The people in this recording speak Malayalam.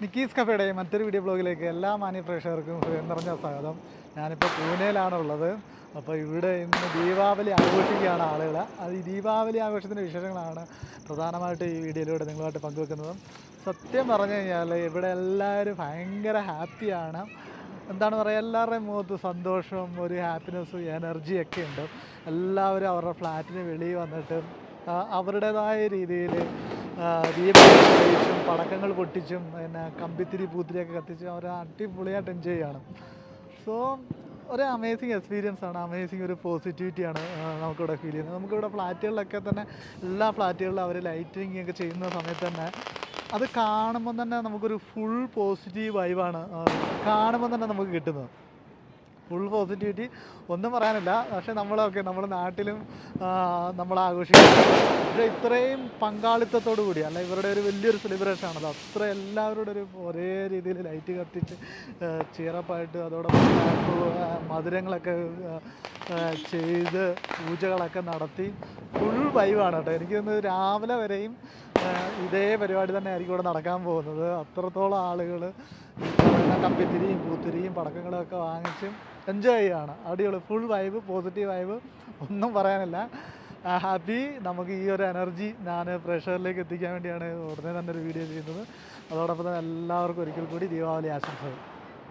നിക്കീസ് കഫയുടെ മറ്റൊരു വീഡിയോ ബ്ലോഗിലേക്ക് എല്ലാ മാനി പ്രേക്ഷകർക്കും ഹൃദയം നിറഞ്ഞ സ്വാഗതം. ഞാനിപ്പോൾ പൂനെയിലാണ് ഉള്ളത് അപ്പോൾ ഇവിടെ ഇന്ന് ദീപാവലി ആഘോഷിക്കുകയാണ് ആളുകൾ അത് ഈ ദീപാവലി ആഘോഷത്തിന്റെ വിശേഷങ്ങളാണ് പ്രധാനമായിട്ട് ഈ വീഡിയോയിലൂടെ നിങ്ങളുമായിട്ട് പങ്കുവെക്കുന്നത്. സത്യം പറഞ്ഞു കഴിഞ്ഞാൽ ഇവിടെ എല്ലാവരും ഭയങ്കര ഹാപ്പിയാണ്. എന്താണ് പറയുക എല്ലാവരുടെയും മുഖത്ത് സന്തോഷവും ഒരു ഹാപ്പിനെസ്സും എനർജിയൊക്കെ ഉണ്ട്. എല്ലാവരും അവരുടെ ഫ്ലാറ്റിന് വെളിയിൽ വന്നിട്ട് അവരുടേതായ രീതിയിൽ ദീപം പടക്കങ്ങൾ പൊട്ടിച്ചും പിന്നെ കമ്പിത്തിരി പൂത്തിരിയൊക്കെ കത്തിച്ചും അവർ അടിപൊളിയായിട്ട് എൻജോയ് ചെയ്യാണ്. സോ ഒരു അമേസിങ് എക്സ്പീരിയൻസ് ആണ്. അമേസിങ് ഒരു പോസിറ്റിവിറ്റിയാണ് നമുക്കിവിടെ ഫീൽ ചെയ്യുന്നത്. നമുക്കിവിടെ ഫ്ലാറ്റുകളിലൊക്കെ തന്നെ എല്ലാ ഫ്ലാറ്റുകളിലും അവർ ലൈറ്റിംഗ് ഒക്കെ ചെയ്യുന്ന സമയത്ത് തന്നെ അത് കാണുമ്പോൾ തന്നെ നമുക്കൊരു ഫുൾ പോസിറ്റീവ് വൈബാണ് കാണുമ്പോൾ തന്നെ നമുക്ക് കിട്ടുന്നത്. ഫുൾ പോസിറ്റിവിറ്റി ഒന്നും പറയാനില്ല. പക്ഷേ നമ്മളൊക്കെ നമ്മുടെ നാട്ടിലും നമ്മൾ ആഘോഷിക്കും പക്ഷേ ഇത്രയും പങ്കാളിത്തത്തോടു കൂടി അല്ല ഇവരുടെ ഒരു വലിയൊരു സെലിബ്രേഷൻ ആണല്ലോ അത്ര എല്ലാവരുടെ ഒരു ഒരേ രീതിയിൽ ലൈറ്റ് കത്തിച്ച് ചീറപ്പായിട്ട് അതോടൊപ്പം മധുരങ്ങളൊക്കെ ചെയ്ത് പൂജകളൊക്കെ നടത്തി. ഫുൾ വൈവാണ് കേട്ടോ. എനിക്ക് രാവിലെ വരെയും ഇതേ പരിപാടി തന്നെ ആയിരിക്കും ഇവിടെ നടക്കാൻ പോകുന്നത്. അത്രത്തോളം ആളുകൾ കമ്പിത്തിരിയും പൂത്തിരിയും പടക്കങ്ങളൊക്കെ വാങ്ങിച്ചും എൻജോയ് ചെയ്യുകയാണ് അടിപൊളി. ഫുൾ വൈബ് പോസിറ്റീവ് വൈബ് ഒന്നും പറയാനില്ല. ഹാപ്പി. നമുക്ക് ഈ ഒരു എനർജി ഞാൻ പ്രഷറിലേക്ക് എത്തിക്കാൻ വേണ്ടിയാണ് ഉടനെ തന്നെ ഒരു വീഡിയോ ചെയ്യുന്നത്. അതോടൊപ്പം തന്നെ എല്ലാവർക്കും ഒരിക്കൽ കൂടി ദീപാവലി ആശംസകൾ.